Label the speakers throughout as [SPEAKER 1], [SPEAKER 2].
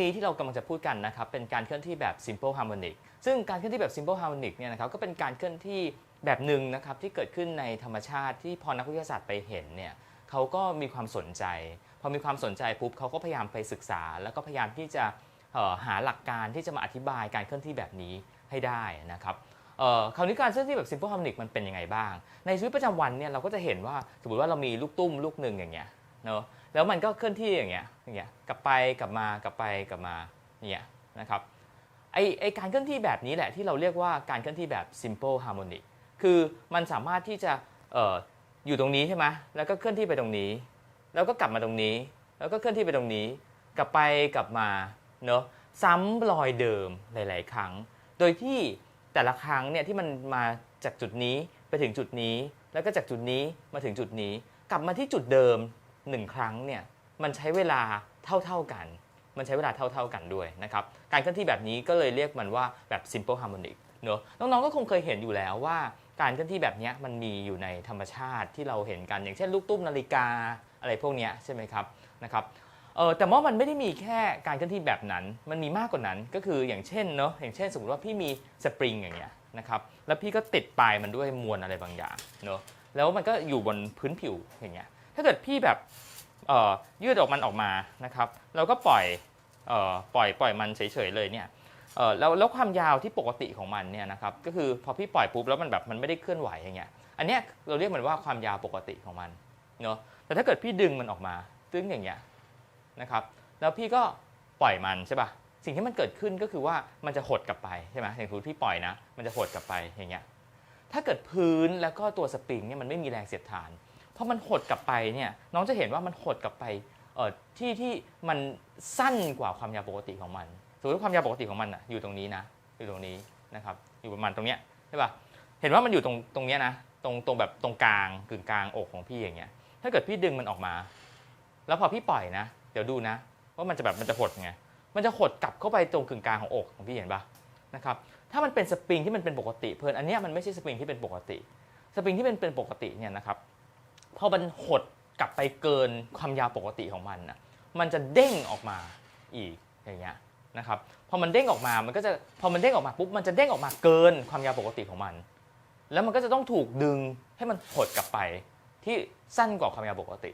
[SPEAKER 1] นี้ที่เรากำลังจะพูดกันนะครับเป็นการเคลื่อนที่แบบ simple harmonic ซึ่งการเคลื่อนที่แบบ simple harmonic เนี่ยนะครับก็เป็นการเคลื่อนที่แบบหนึ่งนะครับที่เกิดขึ้นในธรรมชาติที่พอนักวิทยาศาสตร์ไปเห็นเนี่ยเขาก็มีความสนใจ พอมีความสนใจปุ๊บเขาก็พยายามไปศึกษา แล้วก็พยายามที่จะหาหลักการที่จะมาอธิบายการเคลื่อนที่แบบนี้ให้ได้นะครับคราวนี้การเคลื่อนที่แบบ simple harmonic มันเป็นยังไงบ้าง ในชีวิตประจำวันเนี่ยเราก็จะเห็นว่าสมมติว่าเรามีลูกตุ้มลูกหนึ่งอย่างเงี้ยเนาะ แล้วมันก็เคลื่อนที่อย่างเงี้ยอย่างเงี้ยกลับไปกลับมากลับไปกลับมาเนี่ยนะครับไอไอการเคลื่อนที่แบบนี้แหละที่เราเรียกว่าการเคลื่อนที่แบบ simple harmonic คือมันสามารถที่จะเอ่ออยู่ตรงนี้ใช่ไหมแล้วก็เคลื่อนที่ไปตรงนี้ แล้วก็กลับมาตรงนี้ แล้วก็เคลื่อนที่ไปตรงนี้ กลับไปกลับมาเนาะซ้ำรอยเดิมหลาย ๆ ครั้ง โดยที่แต่ละครั้งเนี่ยที่มันมาจากจุดนี้ไปถึงจุดนี้ แล้วก็จากจุดนี้มาถึงจุดนี้ กลับมาที่จุดเดิม หนึ่งครั้งเนี่ยมันใช้เวลาเท่าๆกัน มันใช้เวลาเท่าๆกันด้วยนะครับการเคลื่อนที่แบบนี้ก็เลยเรียกมันว่าแบบ simple harmonic เนอะน้องๆก็คงเคยเห็นอยู่แล้วว่าการเคลื่อนที่แบบนี้มันมีอยู่ในธรรมชาติที่เราเห็นกัน อย่างเช่นลูกตุ้มนาฬิกาอะไรพวกนี้ใช่ไหมครับนะครับเออแต่ว่ามันไม่ได้มีแค่การเคลื่อนที่แบบนั้น มันมีมากกว่านั้นก็คืออย่างเช่นเนาะอย่างเช่น สมมติว่าพี่มีสปริงอย่างเงี้ยนะครับแล้วพี่ก็ติดปลายมันด้วยมวลอะไรบางอย่างเนาะแล้วมันก็อยู่บนพื้นผิวอย่างเงี้ย ถ้าเกิดพี่แบบเอ่อยืดออกมันออกมานะครับเราก็ปล่อยเอ่อปล่อยปล่อยมันเฉยๆเลยเนี่ยเออแล้วแล้วความยาวที่ปกติของมันเนี่ยนะครับก็คือพอพี่ปล่อยปุ๊บแล้วมันแบบมันไม่ได้เคลื่อนไหวอย่างเงี้ยอันเนี้ยเราเรียกมันว่าความยาวปกติของมันเนาะแต่ถ้าเกิดพี่ดึงมันออกมาตึ้งอย่างเงี้ยนะครับแล้วพี่ก็ปล่อยมันใช่ป่ะสิ่งที่มันเกิดขึ้นก็คือว่ามันจะหดกลับไปใช่ไหมอย่างสมมติพี่ปล่อยนะ มันจะหดกลับไปอย่างเงี้ยถ้าเกิดพื้นแล้วก็ตัวสปริงเนี่ยมันไม่มีแรงเสียดทาน พอมันหดกลับไปเนี่ยน้องจะเห็นว่ามันหดกลับไปเอ่อที่ที่มันสั้นกว่าความยาวปกติของมันสมมติความยาวปกติของมันอะอยู่ตรงนี้นะอยู่ตรงนี้นะครับอยู่ประมาณตรงเนี้ยใช่ป่ะเห็นว่ามันอยู่ตรงตรงเนี้ยนะตรงตรงแบบตรงกลางกึ่งกลางอกของพี่อย่างเงี้ยถ้าเกิดพี่ดึงมันออกมา แล้วพอพี่ปล่อยนะ เดี๋ยวดูนะว่ามันจะแบบมันจะหดไงมันจะหดกลับเข้าไปตรงกึ่งกลางของอกของพี่เห็นป่ะนะครับถ้ามันเป็นสปริงที่มันเป็นปกติ เพลินอันเนี้ยมันไม่ใช่สปริงที่เป็นปกติ สปริงที่เป็นเป็นปกติเนี่ยนะครับ พอมันหดกลับไปเกินความยาวปกติของมันนะมันจะเด้งออกมาอีกอย่างเงี้ยนะครับพอมันเด้งออกมามันก็จะพอมันเด้งออกมาปุ๊บมันจะเด้งออกมาเกินความยาวปกติของมัน แล้วมันก็จะต้องถูกดึงให้มันหดกลับไปที่สั้นกว่าความยาวปกติ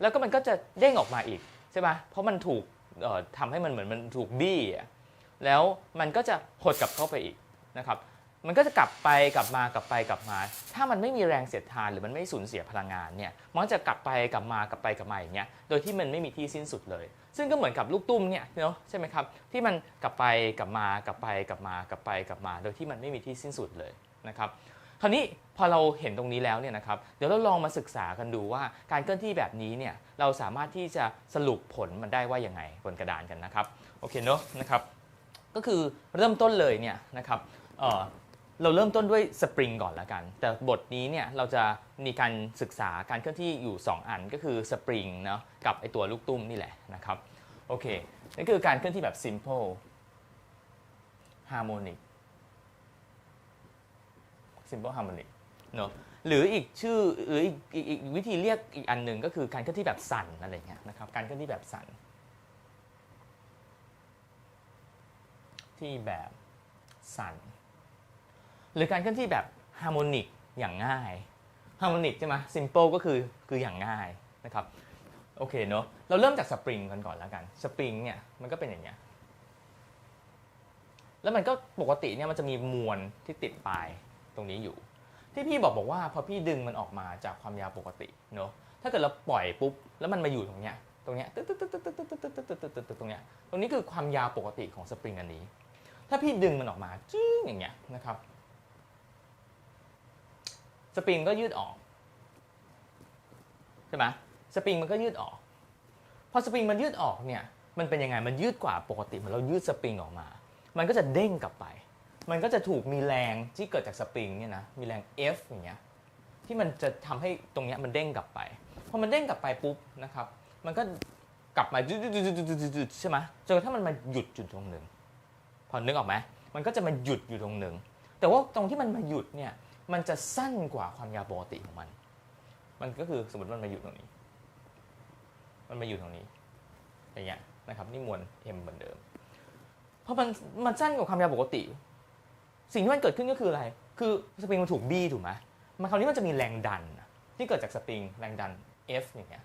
[SPEAKER 1] แล้วก็มันก็จะเด้งออกมาอีกใช่ไหมเพราะมันถูกเอ่อทำให้มันเหมือนมันถูกบี้แล้วมันก็จะหดกลับเข้าไปอีกนะครับ มันก็จะกลับไปกลับมากลับไปกลับมา ถ้ามันไม่มีแรงเสียดทานหรือมันไม่สูญเสียพลังงานเนี่ยมันก็จะกลับไปกลับมากลับไปกลับมาอย่างเงี้ยโดยที่มันไม่มีที่สิ้นสุดเลย ซึ่งก็เหมือนกับลูกตุ้มเนี่ยเนาะใช่ไหมครับที่มันกลับไปกลับมากลับไปกลับมากลับไปกลับมา โดยที่มันไม่มีที่สิ้นสุดเลยนะครับคราวนี้พอเราเห็นตรงนี้แล้วเนี่ยนะครับเดี๋ยวเราลองมาศึกษากันดูว่าการเคลื่อนที่แบบนี้เนี่ยเราสามารถที่จะสรุปผลมันได้ว่ายังไงบนกระดานกันนะครับโอเคเนาะนะครับก็คือเริ่มต้นเลยเนี่ยนะครับ เราเริ่มต้นด้วยสปริงก่อนละกัน แต่บทนี้เนี่ยเราจะมีการศึกษาการเคลื่อนที่อยู่ 2 อันก็คือสปริงเนาะกับไอตัวลูกตุ้มนี่แหละนะครับโอเคนี่คือการเคลื่อนที่แบบ simple harmonic simple harmonic เนาะหรืออีกชื่อหรืออีกอีกอีกวิธีเรียกอีกอันหนึ่งก็คือการเคลื่อนที่แบบสั่นอะไรเงี้ยนะครับการเคลื่อนที่แบบสั่นที่แบบสั่น หรือการเคลื่อนที่แบบฮาร์โมนิกอย่างง่ายฮาร์โมนิกใช่ไหมซิมเปิลก็คือคืออย่างง่ายนะครับโอเคเนอะเราเริ่มจากสปริงกันก่อนแล้วกันสปริงเนี่ยมันก็เป็นอย่างเงี้ยแล้วมันก็ปกติเนี่ยมันจะมีมวลที่ติดปลายตรงนี้อยู่ ที่พี่บอกบอกว่าพอพี่ดึงมันออกมาจากความยาวปกติเนอะถ้าเกิดเราปล่อยปุ๊บแล้วมันมาอยู่ตรงเนี้ยตรงเนี้ยตึ๊ดตึ๊ดตึ๊ดตึ๊ดตึ๊ดตึ๊ดตึ๊ดตึ๊ดตึ๊ดตึ๊ดตึ๊ดตรงเนี้ยตรงนี้คือความยาวปกติของสปริงอันนี้ ถ้าพี่ดึงมันออกมาจี้งอย่างเงี้ยนะครับ สปริงก็ยืดออกใช่ไหมสปริงมันก็ยืดออก พอสปริงมันยืดออกเนี่ยมันเป็นยังไงมันยืดกว่าปกติเหมือนเรายืดสปริงออกมา มันก็จะเด้งกลับไป มันก็จะถูกมีแรงที่เกิดจากสปริงเนี่ยนะมีแรง F อย่างเงี้ยที่มันจะทำให้ตรงเนี้ยมันเด้งกลับไปพอมันเด้งกลับไปปุ๊บนะครับมันก็กลับมาจุดๆๆๆๆใช่ไหมจนกระทั่งมันมาหยุดจุดตรงหนึ่งพอนึกออกไหมมันก็จะมาหยุดอยู่ตรงหนึ่งแต่ว่าตรงที่มันมาหยุดเนี่ย มันจะสั้นกว่าความยาวปกติของมัน มันก็คือสมมติมันมาอยู่ตรงนี้ มันมาอยู่ตรงนี้ อย่างเงี้ยนะครับ นี่มวล m เหมือนเดิม เพราะมันมันสั้นกว่าความยาวปกติ สิ่งที่มันเกิดขึ้นก็คืออะไร คือสปริงมันถูกบี้ถูกไหมมันคราวนี้มันจะมีแรงดันที่เกิดจากสปริงแรงดัน F อย่างเงี้ย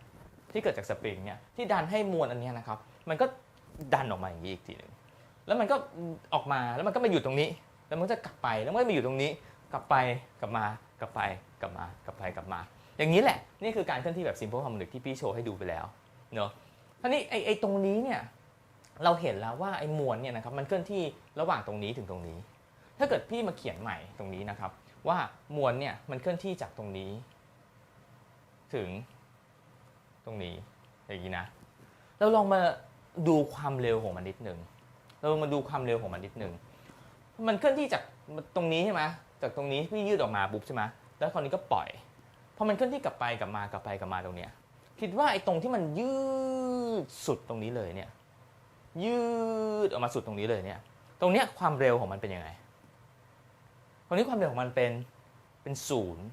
[SPEAKER 1] ที่เกิดจากสปริงเนี่ย ที่ดันให้มวลอันเนี้ยนะครับ มันก็ดันออกมาอย่างนี้อีกทีหนึ่งแล้วมันก็ออกมา แล้วมันก็มาอยู่ตรงนี้ แล้วมันก็จะกลับไป แล้วมันก็มาอยู่ตรงนี้ กลับไปกลับมากลับไปกลับมากลับไปกลับมา อย่างนี้แหละนี่คือการเคลื่อนที่แบบ simple harmonic ที่พี่โชว์ให้ดูไปแล้วเนอะทีนี้ไอ้ไอ้ตรงนี้เนี่ยเราเห็นแล้วว่าไอ้มวลเนี่ยนะครับมันเคลื่อนที่ระหว่างตรงนี้ถึงตรงนี้ ถ้าเกิดพี่มาเขียนใหม่ตรงนี้นะครับว่ามวลเนี่ยมันเคลื่อนที่จากตรงนี้ ถึงตรงนี้อย่างนี้นะเราลองมาดูความเร็วของมันนิดหนึ่งเรามาดูความเร็วของมันนิดหนึ่งมันเคลื่อนที่จากตรงนี้ใช่ไหม จากตรงนี้พี่ยืดออกมาปุ๊บใช่ไหมแล้วคราวนี้ก็ปล่อยพอมันเคลื่อนที่กลับไปกลับมากลับไปกลับมาตรงเนี้ยคิดว่าไอ้ตรงที่มันยืดสุดตรงนี้เลยเนี่ย ยืดออกมาสุดตรงนี้เลยเนี่ย ตรงเนี้ยความเร็วของมันเป็นยังไง ตรงนี้ความเร็วของมันเป็นเป็นศูนย์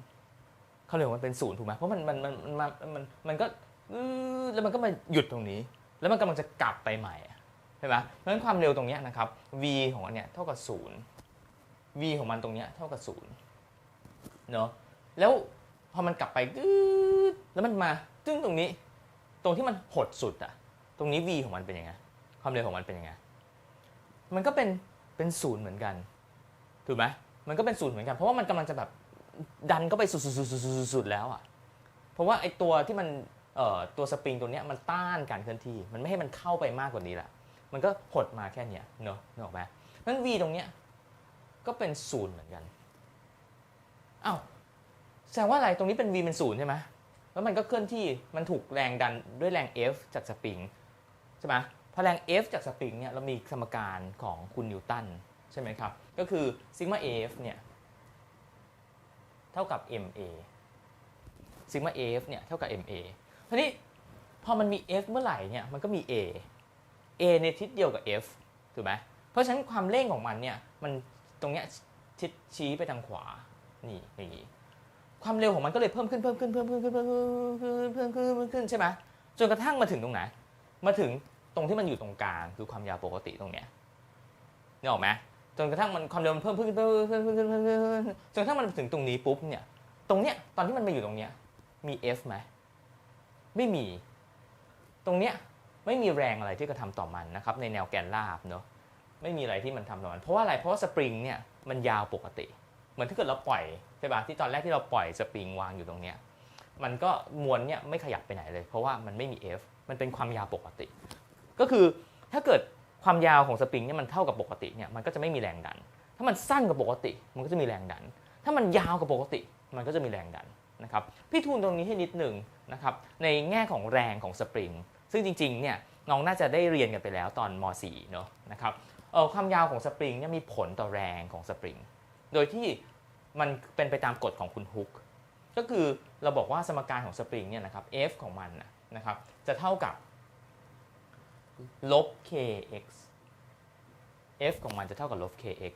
[SPEAKER 1] ความเร็วของมันเป็นศูนย์ถูกไหมเพราะมันมันมันมันมันมันก็แล้วมันก็มาหยุดตรงนี้ แล้วมันกำลังจะกลับไปใหม่อะใช่ไหมเพราะฉะนั้นความเร็วตรงเนี้ยนะครับ v ของมันเนี่ยเท่ากับศูนย์ v ของมันตรงเนี้ยเท่ากับศูนย์เนาะแล้วพอมันกลับไปกึ๊ดแล้วมันมาตึ้งตรงนี้ ตรงที่มันหดสุดอะตรงนี้ v ของมันเป็นยังไงความเร็วของมันเป็นยังไงมันก็เป็นเป็นศูนย์เหมือนกันถูกไหมมันก็เป็นศูนย์เหมือนกัน เพราะว่ามันกำลังจะแบบดันเข้าไปสุดๆๆๆๆแล้วอะเพราะว่าไอ้ตัวที่มันเอ่อตัวสปริงตัวเนี้ยมันต้านการเคลื่อนที่ มันไม่ให้มันเข้าไปมากกว่านี้ละมันก็หดมาแค่เนี้ยเนอะนึกออกไหมนั้น v ตรงเนี้ย ก็เป็นศูนย์เหมือนกันอ้าวแสดงว่าอะไรตรงนี้เป็น v เป็นศูนย์ใช่ไหมแล้วมันก็เคลื่อนที่มันถูกแรงดันด้วยแรง F จากสปริงใช่ไหมพอแรง F จากสปริงเนี่ยเรามีสมการของคุณนิวตันใช่ไหมครับ ก็คือซิกมา AF เนี่ยเท่ากับ MA ซิกมา AF เนี่ยเท่ากับ MA ทีนี้พอมันมี F เมื่อไหร่เนี่ยมันก็มี A A ในทิศเดียวกับ F ถูกไหมเพราะฉะนั้นความเร่งของมันเนี่ยมัน ตรงเนี้ยทิศชี้ไปทางขวา นี่อย่างนี้ ความเร็วของมันก็เลยเพิ่มขึ้นเพิ่มขึ้นเพิ่มขึ้นเพิ่มขึ้นเพิ่มขึ้นเพิ่มขึ้นเพิ่มขึ้นใช่ไหมจนกระทั่งมาถึงตรงไหน มาถึงตรงที่มันอยู่ตรงกลางคือความยาวปกติตรงเนี้ยนี่ออกไหมจนกระทั่งมันความเร็วมันเพิ่มขึ้นเพิ่มขึ้นเพิ่มขึ้นเพิ่มขึ้นเพิ่มขึ้นจนกระทั่งมันถึงตรงนี้ปุ๊บเนี่ย ตรงเนี้ยตอนที่มันมาอยู่ตรงเนี้ยมี F ไหมไม่มี ตรงเนี้ยไม่มีแรงอะไรที่กระทำต่อมันนะครับในแนวแกนราบเนาะ ไม่มีอะไรที่มันทำต่อมันเพราะว่าอะไรเพราะว่าสปริงเนี่ยมันยาวปกติ เหมือนถ้าเกิดเราปล่อยใช่ป่ะที่ตอนแรกที่เราปล่อยสปริงวางอยู่ตรงเนี้ยมันก็มวลเนี่ยไม่ขยับไปไหนเลย เพราะว่ามันไม่มี F มันเป็นความยาวปกติ ก็คือถ้าเกิดความยาวของสปริงเนี่ยมันเท่ากับปกติเนี่ยมันก็จะไม่มีแรงดัน ถ้ามันสั้นกว่าปกติ มันก็จะมีแรงดัน ถ้ามันยาวกว่าปกติ มันก็จะมีแรงดันนะครับพี่ทูนตรงนี้ให้นิดหนึ่งนะครับในแง่ของแรงของสปริงซึ่งจริงๆเนี่ยน้องน่าจะได้เรียนกันไปแล้วตอนม .4 เนอะนะครับ ความยาวของสปริงเนี่ยมีผลต่อแรงของสปริง โดยที่มันเป็นไปตามกฎของคุณฮุก ก็คือเราบอกว่าสมการของสปริงเนี่ยนะครับ F ของมันนะนะครับ จะเท่ากับลบ kx f ของมันจะเท่ากับลบ kx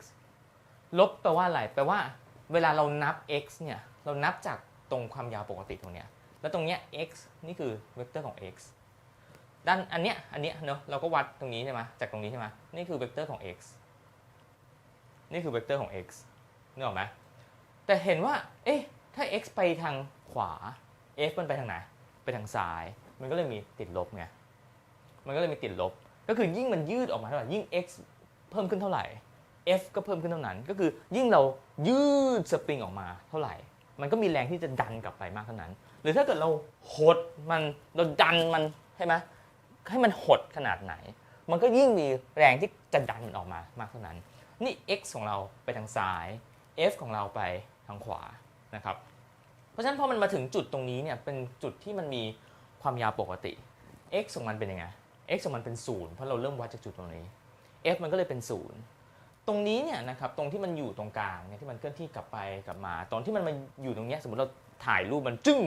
[SPEAKER 1] ลบแปลว่าอะไร แปลว่า เวลาเรานับ x เนี่ย เรานับจากตรงความยาวปกติตรงเนี้ย แล้วตรงเนี้ย x นี่คือเวกเตอร์ของ x ด้านอันเนี้ยอันเนี้ยเนอะเราก็วัดตรงนี้ใช่ไหมจากตรงนี้ใช่ไหมนี่คือเวกเตอร์ของ x นี่คือเวกเตอร์ของ x นึกออกไหมแต่เห็นว่า เอ๊ะ ถ้า x ไปทางขวา f มันไปทางไหน ไปทางซ้าย มันก็เลยมีติดลบไง มันก็เลยมีติดลบ ก็คือยิ่งมันยืดออกมาเท่าไหร่ ยิ่ง x เพิ่มขึ้นเท่าไหร่ f ก็เพิ่มขึ้นเท่านั้น ก็คือยิ่งเรายืดสปริงออกมาเท่าไหร่ มันก็มีแรงที่จะดันกลับไปมากเท่านั้น หรือถ้าเกิดเราหดมัน เราดันมันใช่ไหม ให้มันหดขนาดไหน มันก็ยิ่งมีแรงที่จะดันมันออกมามากเท่านั้น นี่ x ของเราไปทางซ้าย f ของเราไปทางขวานะครับ เพราะฉะนั้นพอมันมาถึงจุดตรงนี้เนี่ยเป็นจุดที่มันมีความยาวปกติ x ของมันเป็นยังไง x ของมันเป็นศูนย์เพราะเราเริ่มวัดจากจุดตรงนี้ f มันก็เลยเป็นศูนย์ตรงนี้เนี่ยนะครับตรงที่มันอยู่ตรงกลางเนี่ยที่มันเคลื่อนที่กลับไปกลับมา ตอนที่มันมาอยู่ตรงเนี้ยสมมติเราถ่ายรูปมันจึ้ง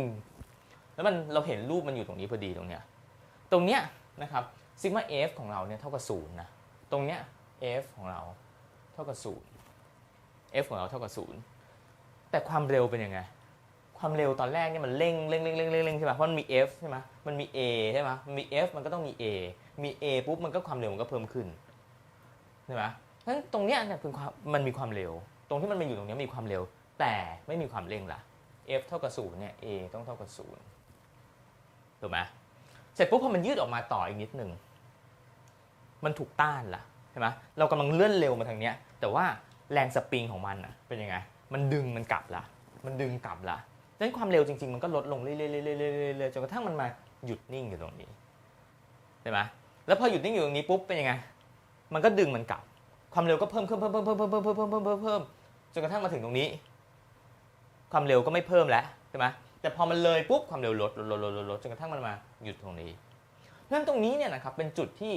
[SPEAKER 1] แล้วมันเราเห็นรูปมันอยู่ตรงนี้พอดีตรงเนี้ยตรงเนี้ย นะครับซิกมา f ของเราเนี่ยเท่ากับศูนะตรงเนี้ย f ของเราเท่ากับศูนย์ f ของเราเท่ากับศูนย์แต่ความเร็วเป็นยังไงความเร็วตอนแรกเนี่ยมันเร่งเร่งเร่งเร่งเร่งเร่งใช่ไหมเพราะมันมี F ใช่ไหมมันมี A ใช่ไหมมี F มันก็ต้องมี A มี A ปุ๊บมันก็ความเร็วมันก็เพิ่มขึ้นใช่ไหมเพราะฉะนั้นตรงเนี้ยเนี่ยคือความมันมีความเร็ว ตรงที่มันมาอยู่ตรงนี้มีความเร็ว แต่ไม่มีความเร่งล่ะ F เท่ากับศูนย์เนี่ย A ต้องเท่ากับศูนย์ถูกไหม เสร็จปุ๊บพอมันยืดออกมาต่ออีกนิดหนึ่งมันถูกต้านล่ะใช่ไหมเรากำลังเลื่อนเร็วมาทางเนี้ย แต่ว่าแรงสปริงของมันอะเป็นยังไง มันดึงมันกลับละมันดึงกลับละดังนั้นความเร็วจริง ๆ มันก็ลดลงเรื่อยๆเรื่อยๆเรื่อยๆๆจนกระทั่งมันมาหยุดนิ่งอยู่ตรงนี้ใช่ไหมแล้วพอหยุดนิ่งอยู่ตรงนี้ปุ๊บเป็นยังไง มันก็ดึงมันกลับ ความเร็วก็เพิ่มเพิ่มเพิ่มเพิ่มเพิ่มเพิ่มเพิ่มเพิ่มเพิ่มเพิ่มเพิ่มจนกระทั่งมาถึงตรงนี้ ความเร็วก็ไม่เพิ่มแล้วใช่ไหม แต่พอมันเลยปุ๊บความเร็วลดลดลดลดลดลดจนกระทั่งมันมาหยุดตรงนี้นั้นตรงนี้เนี่ยนะครับเป็นจุดที่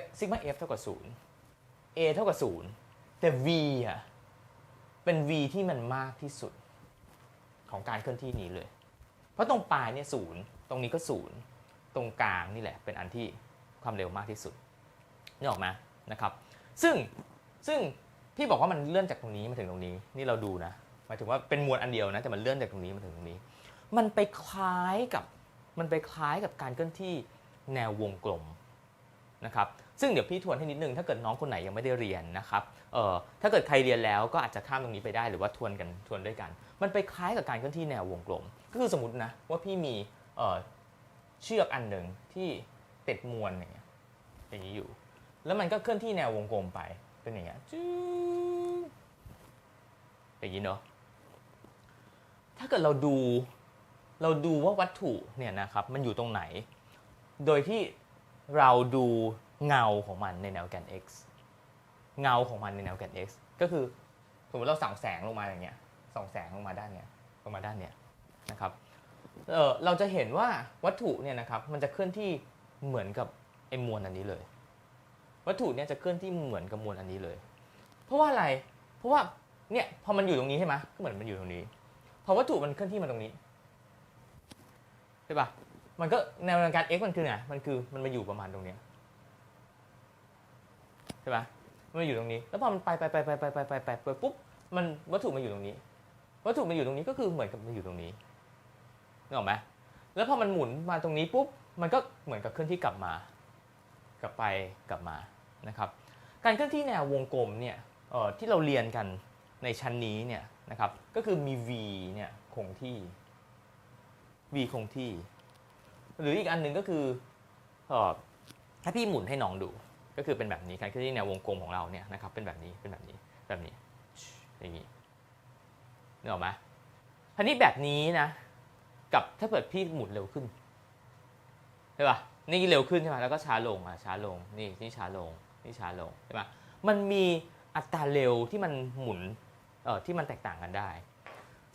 [SPEAKER 1] f ซิกมา f เท่ากับศูนย์ a เท่ากับศูนย์แต่ v อะเป็น v ที่มันมากที่สุดของการเคลื่อนที่นี้เลย เพราะตรงปลายเนี่ยศูนย์ตรงนี้ก็ศูนย์ตรงกลางนี่แหละ เป็นอันที่ความเร็วมากที่สุดนี่ออกไหมนะครับ ซึ่งซึ่งพี่บอกว่ามันเลื่อนจากตรงนี้มาถึงตรงนี้นี่เราดูนะายถึงว่าเป็นมวลอันเดียวนะแต่มันเลื่อนจากตรงนี้มาถึงตรงนี้ มันไปคล้ายกับมันไปคล้ายกับการเคลื่อนที่แนววงกลมนะครับซึ่งเดี๋ยวพี่ทวนให้นิดนึงถ้าเกิดน้องคนไหนยังไม่ได้เรียนนะครับเอ่อถ้าเกิดใครเรียนแล้วก็อาจจะข้ามตรงนี้ไปได้หรือว่าทวนกันทวนด้วยกัน มันไปคล้ายกับการเคลื่อนที่แนววงกลม ก็คือสมมตินะว่าพี่มีเอ่อเชือกอันหนึ่งที่ติดมวลอย่างเงี้ยอย่างนี้อยู่ แล้วมันก็เคลื่อนที่แนววงกลมไปเป็นอย่างเงี้ยจื๊อย่างนี้เนาะ ถ้าเกิดเราดูเราดูว่าวัตถุเนี่ยนะครับมันอยู่ตรงไหน โดยที่เราดูเงาของมันในแนวแกน x เงาของมันในแนวแกน x ก็คือสมมติเราส่องแสงลงมาอย่างเงี้ยส่องแสงลงมาด้านเนี้ยลงมาด้านเนี้ยนะครับเออเราจะเห็นว่าวัตถุเนี่ยนะครับมันจะเคลื่อนที่เหมือนกับไอ้มวลอันนี้เลย วัตถุเนี่ยจะเคลื่อนที่เหมือนกับมวลอันนี้เลย เพราะว่าอะไรเพราะว่าเนี่ยพอมันอยู่ตรงนี้ใช่ไหมก็เหมือนมันอยู่ตรงนี้ พอวัตถุมันเคลื่อนที่มาตรงนี้ใช่ปะมันก็แนวการ x มันคือไงมันคือมันมาอยู่ประมาณตรงเนี้ยใช่ปะมันมาอยู่ตรงนี้ แล้วพอมันไปไปไปไปไปไปไปไปไปปุ๊บมันวัตถุมาอยู่ตรงนี้ วัตถุมาอยู่ตรงนี้ก็คือเหมือนกับมันอยู่ตรงนี้นึกออกไหมแล้วพอมันหมุนมาตรงนี้ปุ๊บมันก็เหมือนกับเคลื่อนที่กลับมา กลับไปกลับมานะครับ การเคลื่อนที่แนววงกลมเนี่ยที่เราเรียนกันในชั้นนี้เนี่ย นะครับ ก็คือมี v เนี่ยคงที่ v คงที่ หรืออีกอันหนึ่งก็คือเอ่อถ้าพี่หมุนให้น้องดู ก็คือเป็นแบบนี้การเคลื่อนที่แนววงกลมของเราเนี่ยนะครับ เป็นแบบนี้เป็นแบบนี้แบบนี้อย่างนี้นึกออกไหมทีนี้แบบนี้นะ กับถ้าเกิดพี่หมุนเร็วขึ้นใช่ป่ะนี่เร็วขึ้นใช่ไหมแล้วก็ช้าลงอะช้าลงนี่นี่ช้าลงนี่ช้าลงใช่ไหมมันมีอัตราเร็วที่มันหมุน ที่มันแตกต่างกันได้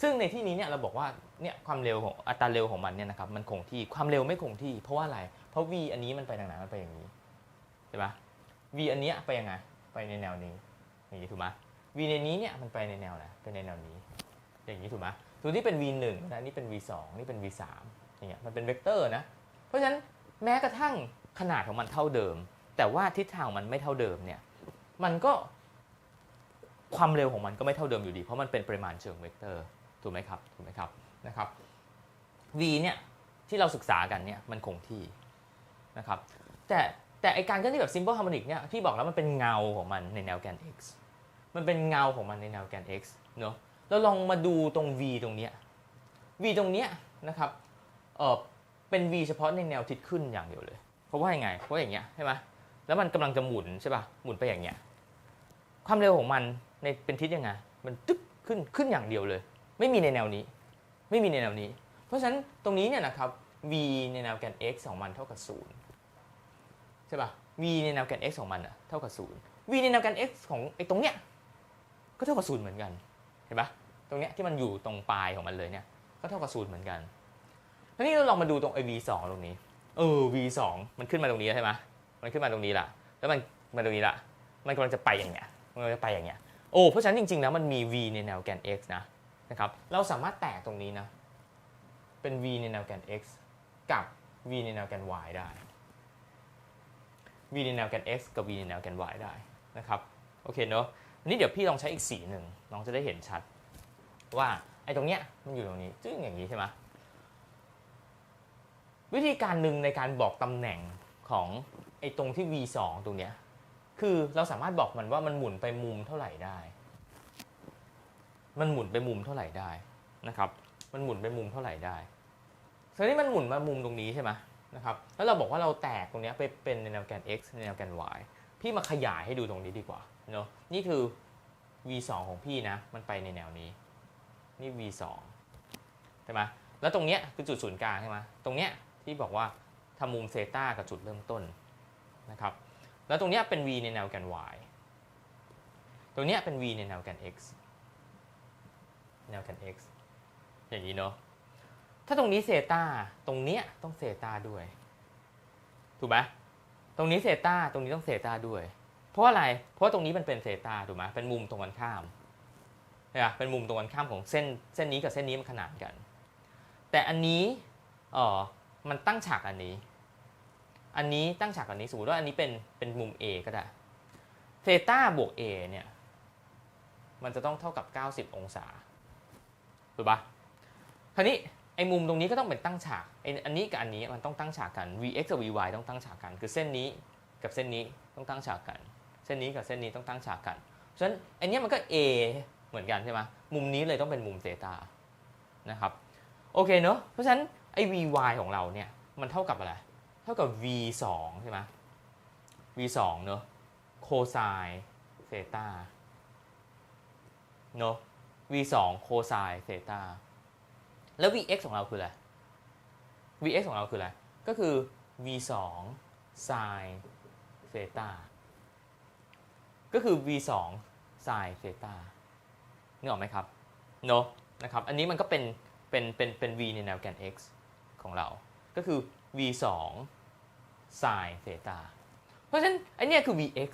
[SPEAKER 1] ซึ่งในที่นี้เนี่ยเราบอกว่าเนี่ยความเร็วของอัตราเร็วของมันเนี่ยนะครับมันคงที่ความเร็วไม่คงที่ เพราะว่าอะไร เพราะ v อันนี้มันไปทางไหนมันไปอย่างนี้ใช่ปะ v อันเนี้ยไปยังไงไปในแนวนี้อย่างนี้ถูกไหม v ในนี้เนี่ยมันไปในแนวไหนไปในแนวนี้ อย่างนี้ถูกไหมตัวที่เป็น v 1นะนี่เป็น v 2นี่เป็น v 3อย่างเงี้ยมันเป็นเวกเตอร์นะเพราะฉะนั้นแม้กระทั่งขนาดของมันเท่าเดิม แต่ว่าทิศทางมันไม่เท่าเดิมเนี่ยมันก็ ความเร็วของมันก็ไม่เท่าเดิมอยู่ดี เพราะมันเป็นปริมาณเชิงเวกเตอร์ถูกไหมครับถูกไหมครับนะครับ v เนี่ยที่เราศึกษากันเนี่ยมันคงที่นะครับแต่แต่ไอการเคลื่อนที่แบบ simple harmonic เนี่ยพี่บอกแล้วมันเป็นเงาของมันในแนวแกน x มันเป็นเงาของมันในแนวแกน x เนอะเราลองมาดูตรง v ตรงเนี้ย v ตรงเนี้ยนะครับเออเป็น v เฉพาะในแนวทิศขึ้นอย่างเดียวเลย เพราะว่ายังไง เพราะอย่างเงี้ยใช่ไหมแล้วมันกำลังจะหมุนใช่ป่ะหมุนไปอย่างเงี้ยความเร็วของมัน ในเป็นทิศยังไงมันตึ๊กขึ้นขึ้นอย่างเดียวเลย ไม่มีในแนวนี้ ไม่มีในแนวนี้ เพราะฉะนั้นตรงนี้เนี่ยนะครับ v ในแนวแกน x ของมันเท่ากับ0ใช่ป่ะ v ในแนวแกน x ของมันอะเท่ากับ0 v ในแนวแกน x ของไอ้ตรงเนี้ยก็เท่ากับ0เหมือนกันเห็นปะตรงเนี้ยที่มันอยู่ตรงปลายของมันเลยเนี่ยก็เท่ากับ0เหมือนกันทีนี้เราลองมาดูตรงไอ้ v 2ตรงนี้เออ v 2มันขึ้นมาตรงนี้ใช่ไหมมันขึ้นมาตรงนี้ละแล้วมันมาตรงนี้ละมันกำลังจะไปอย่างเงี้ยมันกำลังจะไปอย่างเงี้ย อ้เพราะฉะนั้นจริงๆแล้วมันมี v ในแนวแกน x นะนะครับเราสามารถแตกตรงนี้นะเป็น v ในแนวแกน x กับ v ในแนวแกน y ได้ v ในแนวแกน x กับ v ในแนวแกน y ได้นะครับโอเคเนอะอันนี้เดี๋ยวพี่ลองใช้อีกสีหนึ่งน้องจะได้เห็นชัด ว่าไอ้ตรงเนี้ยมันอยู่ตรงนี้จึ้งอย่างนี้ใช่ไหมวิธีการหนึ่งในการบอกตำแหน่งของไอ้ตรงที่ v2 ตรงเนี้ย คือเราสามารถบอกมันว่ามันหมุนไปมุมเท่าไหร่ได้ มันหมุนไปมุมเท่าไหร่ได้นะครับ มันหมุนไปมุมเท่าไหร่ได้ทีนี้มันหมุนมามุมตรงนี้ใช่ไหมนะครับ แล้วเราบอกว่าเราแตกตรงนี้ไปเป็นในแนวแกน x ในแนวแกน y พี่มาขยายให้ดูตรงนี้ดีกว่าเนาะ นี่คือ v2 ของพี่นะ มันไปในแนวนี้ นี่ v2 ใช่ไหมแล้วตรงเนี้ยคือจุดศูนย์กลางใช่ไหมตรงเนี้ยที่บอกว่าทำมุมเซต้ากับจุดเริ่มต้นนะครับ แล้วตรงนี้เป็น v ในแนวแกน y ตรงนี้เป็น v ในแนวแกน x แนวแกน x อย่างนี้เนาะ ถ้าตรงนี้เซตาตรงเนี้ยต้องเซตาด้วย ถูกไหมตรงนี้เซตาตรงนี้ต้องเซตาด้วย เพราะอะไร เพราะตรงนี้มันเป็นเซตาถูกไหมเป็นมุมตรงกันข้ามใช่ปะเป็นมุมตรงกันข้ามของเส้นเส้นนี้กับเส้นนี้มันขนานกัน แต่อันนี้เออมันตั้งฉากอันนี้ อันนี้ตั้งฉากอันนี้สมมติว่าอันนี้เป็นเป็นมุม A ก็ได้เซตาบวก A เนี่ย มันจะต้องเท่ากับ 90 องศาถูกปะคราวนี้ไอ้มุมตรงนี้ก็ต้องเป็นตั้งฉากไอ้อันนี้กับอันนี้มันต้องตั้งฉากกัน vx กับ vy ต้องตั้งฉากกัน คือเส้นนี้กับเส้นนี้ต้องตั้งฉากกัน เส้นนี้กับเส้นนี้ต้องตั้งฉากกันฉะนั้นอันนี้มันก็ a เหมือนกันใช่ไหมมุมนี้เลยต้องเป็นมุมเซตานะครับโอเคเนอะเพราะฉะนั้นไอ้ vy ของเราเนี่ยมันเท่ากับอะไร ท่ากับ v 2ใช่ไหม v 2เนอะโคไซน์เซตาเนอะ v 2โคไซน์เซตาแล้ว vx ของเราคืออะไร vx ของเราคืออะไร ก็คือ v 2 sin เซตาก็คือ v 2 sin เซตานึกออกไหมครับ เนอะนะครับ อันนี้มันก็เป็น เป็น เป็น เป็น v ในแนวแกน x ของเรา ก็คือ v 2 sin เซตาเพราะฉะนั้นไอเนี้ยคือ vx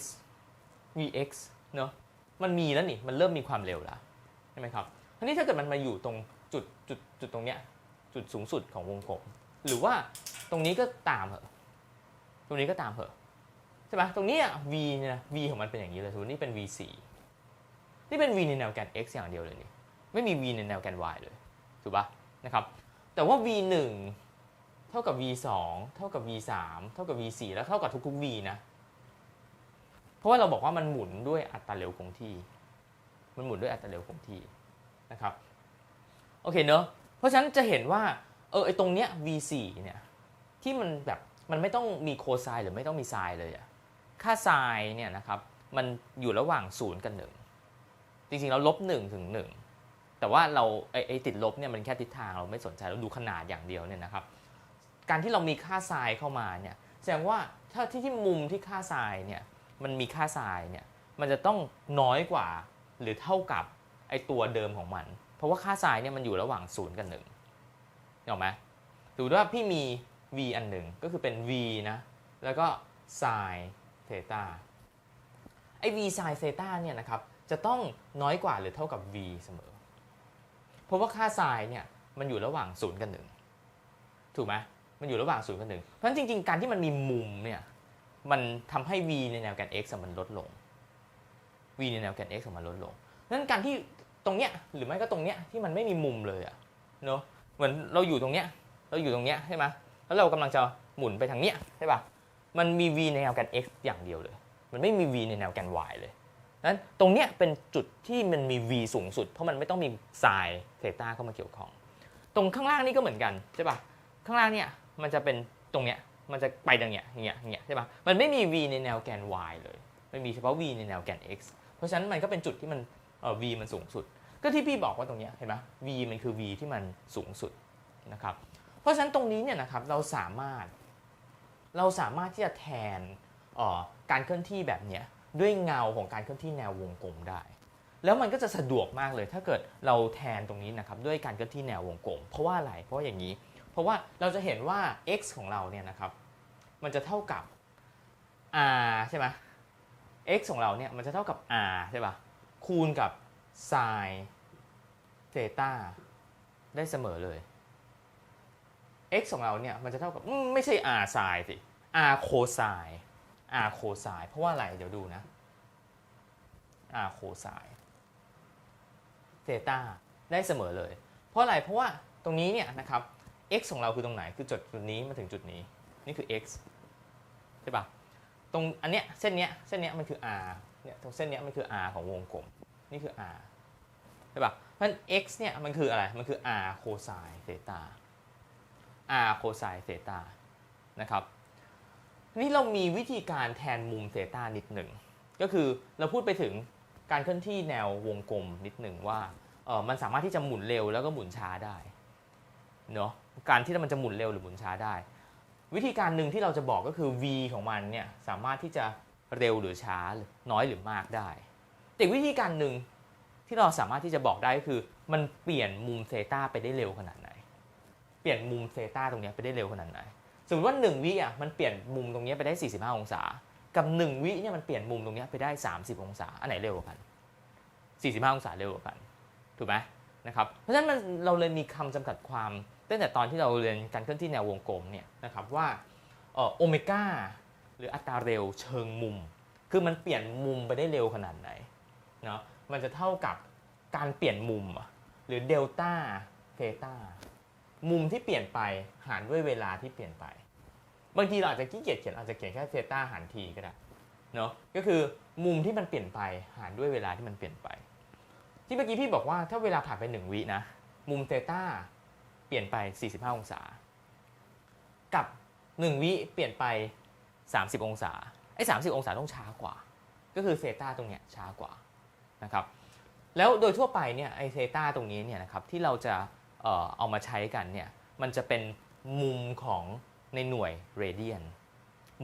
[SPEAKER 1] vx เนอะมันมีแล้วนี่ มันเริ่มมีความเร็วแล้วใช่ไหมครับทีนี้ถ้าเกิดมันมาอยู่ตรงจุดจุดจุดตรงเนี้ยจุดสูงสุดของวงกลมหรือว่าตรงนี้ก็ตามเหอะตรงนี้ก็ตามเหอะใช่ไหมตรงนี้อะ v เนี่ย v ของมันเป็นอย่างนี้เลยสมมตินี่เป็น v 4นี่เป็น v ในแนวแกน x อย่างเดียวเลยนี่ไม่มี v ในแนวแกน y เลยถูกปะนะครับแต่ว่า v 1 เท่ากับ v 2เท่ากับ v 3เท่ากับ v 4แล้วเท่ากับทุกๆ v นะ เพราะว่าเราบอกว่ามันหมุนด้วยอัตราเร็วคงที่ มันหมุนด้วยอัตราเร็วคงที่นะครับ โอเคเนอะ เพราะฉะนั้นจะเห็นว่า เออไอตรงเนี้ย v4 เนี่ย ที่มันแบบ มันไม่ต้องมีโคไซน์หรือไม่ต้องมีไซน์เลยอะค่าไซน์เนี่ยนะครับ มันอยู่ระหว่าง 0 กับ 1 จริงๆเราลบ1ถึง 1 แต่ว่าเราไอไอติดลบเนี่ยมันแค่ทิศทางเราไม่สนใจเราดูขนาดอย่างเดียวเนี่ยนะครับ การที่เรามีค่าไซน์เข้ามาเนี่ยแสดงว่าถ้าที่ที่มุมที่ค่าไซน์เนี่ยมันมีค่าไซน์เนี่ยมันจะต้องน้อยกว่าหรือเท่ากับไอตัวเดิมของมัน เพราะว่าค่าไซน์เนี่ยมันอยู่ระหว่าง0กับ1เห็นไหมดูว่าพี่มี v อันหนึ่งก็คือเป็น v นะแล้วก็ sin เซตาไอ v sin เซตาเนี่ยนะครับจะต้องน้อยกว่าหรือเท่ากับ v เสมอ เพราะว่าค่า sin เนี่ยมันอยู่ระหว่าง0กับ1ถูกไหม มันอยู่ระหว่าง0กับ1เพราะฉะนั้นจริง ๆ การที่มันมีมุมเนี่ย มันทำให้ v ในแนวแกน x มันลดลง v ในแนวแกน x มันลดลงเพราะฉะนั้นการที่ตรงเนี้ยหรือไม่ก็ตรงเนี้ยที่มันไม่มีมุมเลยอะเนาะเหมือนเราอยู่ตรงเนี้ยเราอยู่ตรงเนี้ยใช่ไหมแล้วเรากำลังจะหมุนไปทางเนี้ยใช่ป่ะมันมี v ในแนวแกน x อย่างเดียวเลย มันไม่มี v ในแนวแกน y เลยนั้นตรงเนี้ยเป็นจุดที่มันมี v สูงสุด เพราะมันไม่ต้องมี sin เซตาเข้ามาเกี่ยวข้อง ตรงข้างล่างนี่ก็เหมือนกันใช่ป่ะข้างล่างเนี่ย มันจะเป็นตรงเนี้ย มันจะไปตรงเนี้ยเงี้ยเงี้ยใช่ปะมันไม่มี v ในแนวแกน y เลย มันมีเฉพาะ v ในแนวแกน x เพราะฉะนั้นมันก็เป็นจุดที่มันเอ่อ v มันสูงสุด ก็ที่พี่บอกว่าตรงเนี้ยเห็นไหม v มันคือ v ที่มันสูงสุดนะครับ เพราะฉะนั้นตรงนี้เนี่ยนะครับเราสามารถ เราสามารถที่จะแทนเอ่อการเคลื่อนที่แบบเนี้ยด้วยเงาของการเคลื่อนที่แนววงกลมได้ แล้วมันก็จะสะดวกมากเลย ถ้าเกิดเราแทนตรงนี้นะครับด้วยการเคลื่อนที่แนววงกลม เพราะว่าอะไรเพราะว่าอย่างนี้ เพราะว่าเราจะเห็นว่า x ของเราเนี่ยนะครับ มันจะเท่ากับ r ใช่ไหม x ของเราเนี่ยมันจะเท่ากับ r ใช่ป่ะ คูณกับ sin เซตาได้เสมอเลย x ของเราเนี่ยมันจะเท่ากับไม่ใช่ r sin สิ r cosine r cosine เพราะว่าอะไร เดี๋ยวดูนะ r cosine เซตาได้เสมอเลย เพราะอะไร เพราะว่าตรงนี้เนี่ยนะครับ x ของเราคือตรงไหนคือจุดนี้มาถึงจุดนี้ นี่คือ x ใช่ปะตรงอันเนี้ยเส้นเนี้ยเส้นเนี้ยมันคือ r เนี่ยตรงเส้นเนี้ยมันคือ r ของวงกลม นี่คือ r ใช่ปะเพราะฉะนั้น x เนี่ยมันคืออะไร มันคือ r โคไซน์เซตา r โคไซน์เซตานะครับนี่เรามีวิธีการแทนมุมเซตานิดหนึ่ง ก็คือเราพูดไปถึงการเคลื่อนที่แนววงกลมนิดหนึ่งว่าเออมันสามารถที่จะหมุนเร็วแล้วก็หมุนช้าได้เนาะ การที่มันจะหมุนเร็วหรือหมุนช้าได้ วิธีการหนึ่งที่เราจะบอกก็คือ v ของมันเนี่ยสามารถที่จะเร็วหรือช้าน้อยหรือมากได้แต่วิธีการหนึ่งที่เราสามารถที่จะบอกได้ก็คือ มันเปลี่ยนมุมเซตาไปได้เร็วขนาดไหน เปลี่ยนมุมเซตาตรงนี้ไปได้เร็วขนาดไหนสมมติว่า1วิอะมันเปลี่ยนมุมตรงนี้ไปได้ 45 องศา กับ 1 วิเนี่ยมันเปลี่ยนมุมตรงนี้ไปได้ 30 องศา อันไหนเร็วกว่ากัน 45 องศาเร็วกว่ากัน ถูกไหมนะครับ เพราะฉะนั้นมันเราเลยมีคำจำกัดความ ตั้งแต่ตอนที่เราเรียนการเคลื่อนที่แนววงกลมเนี่ยนะครับว่าโอเมก้าหรืออัตราเร็วเชิงมุม คือมันเปลี่ยนมุมไปได้เร็วขนาดไหนเนาะมันจะเท่ากับการเปลี่ยนมุม หรือเดลต้าเทต้ามุมที่เปลี่ยนไปหารด้วยเวลาที่เปลี่ยนไป บางทีเราอาจจะขี้เกียจเขียนอาจจะเขียนแค่เทต้าหารทีก็ได้เนาะก็คือมุมที่มันเปลี่ยนไปหารด้วยเวลาที่มันเปลี่ยนไป ที่เมื่อกี้พี่บอกว่าถ้าเวลาผ่านไป1วินะมุมเทต้า ลี่ยนไป 45 องศา กับ 1 วิเปลี่ยนไป 30 องศา ไอ้30 องศาต้องช้ากว่า ก็คือเซต้าตรงเนี้ยช้ากว่านะครับแล้วโดยทั่วไปเนี่ยไอเซต้าตรงนี้เนี่ยนะครับที่เราจะเอ่อเอามาใช้กันเนี่ยมันจะเป็นมุมของในหน่วยเรเดียน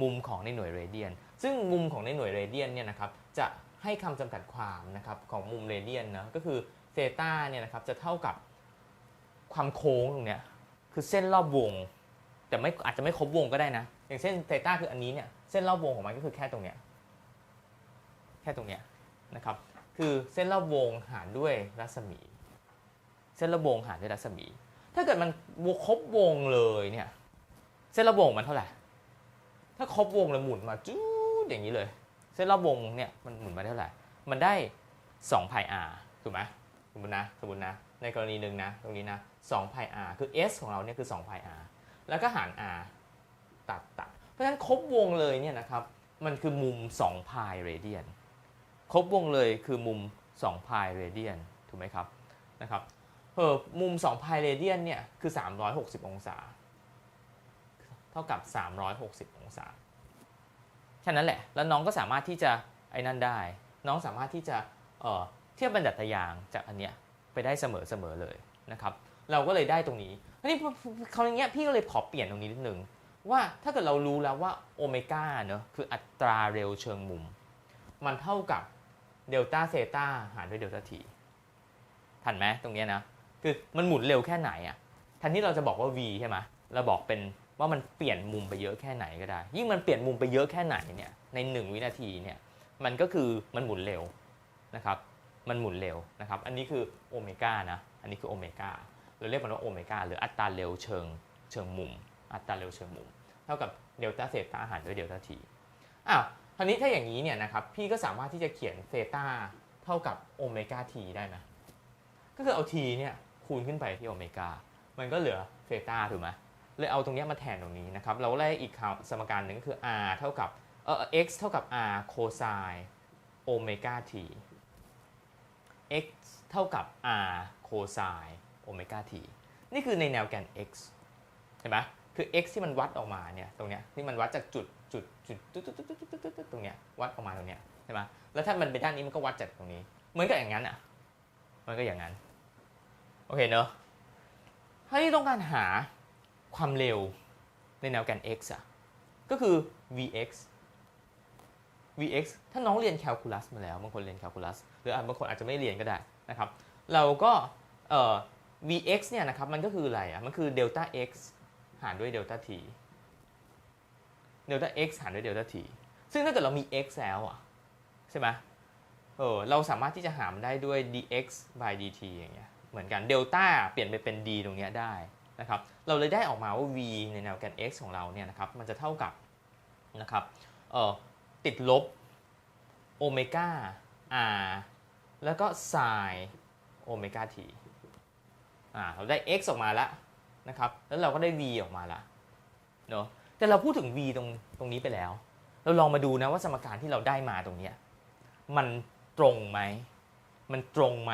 [SPEAKER 1] มุมของในหน่วยเรเดียนซึ่งมุมของในหน่วยเรเดียนเนี่ยนะครับจะให้คำจำกัดความนะครับของมุมเรเดียนนะก็คือเซต้าเนี่ยนะครับจะเท่ากับ ความโค้งตรงเนี้ยคือเส้นรอบวง แต่ไม่อาจจะไม่ครบวงก็ได้นะ อย่างเช่นเซต้าคืออันนี้เนี่ยเส้นรอบวงของมันก็คือแค่ตรงเนี้ยแค่ตรงเนี้ยนะครับ คือเส้นรอบวงหารด้วยรัศมี เส้นรอบวงหารด้วยรัศมี ถ้าเกิดมันครบวงเลยเนี่ยเส้นรอบวงมันเท่าไหร่ถ้าครบวงแล้วหมุนมาจู๊ดอย่างนี้เลย เส้นรอบวงเนี่ยมันหมุนมาเท่าไหร่มันได้2 pi r ถูกไหม มมตินะสมมตินะ ในกรณีหนึ่งนะตรงนี้นะ2 pi r คือ s ของเราเนี่ยคือ2 pi r แล้วก็หาร r ตัดตัดเพราะฉะนั้นครบวงเลยเนี่ยนะครับมันคือมุม2 pi radian ครบวงเลยคือมุม2 pi radian ถูกไหมครับนะครับเออมุม2 pi radian เนี่ยคือ 360 องศา เท่ากับ 360 องศาแค่นั้นแหละ แล้วน้องก็สามารถที่จะไอ้นั่นได้ น้องสามารถที่จะเอ่อ เทียบบรรดัตยางจากอันเนี้ยไปได้เสมอเสมอเลยนะครับ เราก็เลยได้ตรงนี้ทีนี้คราวนี้พี่ก็เลยขอเปลี่ยนตรงนี้นิดนึงว่าถ้าเกิดเรารู้แล้วว่าโอเมก้าเนอะคืออัตราเร็วเชิงมุม มันเท่ากับเดลต้าเซตาหารด้วยเดลต้าทีทันไหมตรงนี้นะคือมันหมุนเร็วแค่ไหนอะทันที่เราจะบอกว่า v ใช่ไหมเราบอกเป็นว่ามันเปลี่ยนมุมไปเยอะแค่ไหนก็ได้ ยิ่งมันเปลี่ยนมุมไปเยอะแค่ไหนเนี่ยใน 1 วินาทีเนี่ยมันก็คือมันหมุนเร็วนะครับ มันหมุนเร็วนะครับ อันนี้คือโอเมก้านะ อันนี้คือโอเมก้า เราเรียกมันว่าโอเมก้าหรืออัตราเร็วเชิงเชิงมุม อัตราเร็วเชิงมุม เท่ากับเดลต้าเซต้าหารด้วยเดลต้าทีอ้าวคราวนี้ถ้าอย่างนี้เนี่ยนะครับ พี่ก็สามารถที่จะเขียนเซต้าเท่ากับโอเมก้าทีได้ไหมก็คือเอาทีเนี่ยคูณขึ้นไปที่โอเมก้า มันก็เหลือเซต้าถูกไหมเลยเอาตรงนี้มาแทนตรงนี้นะครับ เราได้อีกสมการหนึ่งก็คือ r เท่ากับเอ่อ x เท่ากับ r โคไซน์โอเมก้า t x เท่ากับ r โคไซน์โอเมก้า t นี่คือในแนวแกน x เห็นไหมคือ x ที่มันวัดออกมาเนี่ยตรงเนี้ยที่มันวัดจากจุดจุดจุดจุดจุดจุดจุดจุดจุดตรงเนี้ยวัดออกมาตรงเนี้ยใช่ไหมแล้วถ้ามันไปด้านนี้มันก็วัดจากตรงนี้ เหมือนกับอย่างนั้นอะมันก็อย่างนั้น โอเคเนอะถ้าที่ต้องการหาความเร็วในแนวแกน x อะก็คือ vx vx ถ้าน้องเรียนแคลคูลัสมาแล้วบางคนเรียนแคลคูลัส หรืออะบางคนอาจจะไม่เรียนก็ได้นะครับ เราก็เอ่อ vx เนี่ยนะครับมันก็คืออะไรอะมันคือเดลต้า x หารด้วยเดลต้า t เดลต้า x หารด้วยเดลต้า t ซึ่งถ้าเกิดเรามี x แล้วอะใช่ไหมเออเราสามารถที่จะหารได้ด้วย dx by dt อย่างเงี้ยเหมือนกันเดลต้าเปลี่ยนไปเป็น d ตรงเนี้ยได้นะครับเราเลยได้ออกมาว่า v ในแนวแกน x ของเราเนี่ยนะครับมันจะเท่ากับนะครับเออติดลบโอเมก้า r แล้วก็ sin โอเมก้า t อ่าเราได้ x ออกมาแล้วนะครับ แล้วเราก็ได้ v ออกมาแล้วเนาะแต่เราพูดถึง v ตรงตรงนี้ไปแล้ว เราลองมาดูนะว่าสมการที่เราได้มาตรงเนี้ยมันตรงไหม มันตรงไหม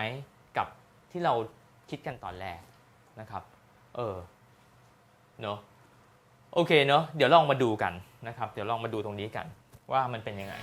[SPEAKER 1] กับที่เราคิดกันตอนแรกนะครับ เออ เนาะโอเคเนาะเดี๋ยวลองมาดูกันนะครับ เดี๋ยวลองมาดูตรงนี้กัน ว่ามันเป็นยังไง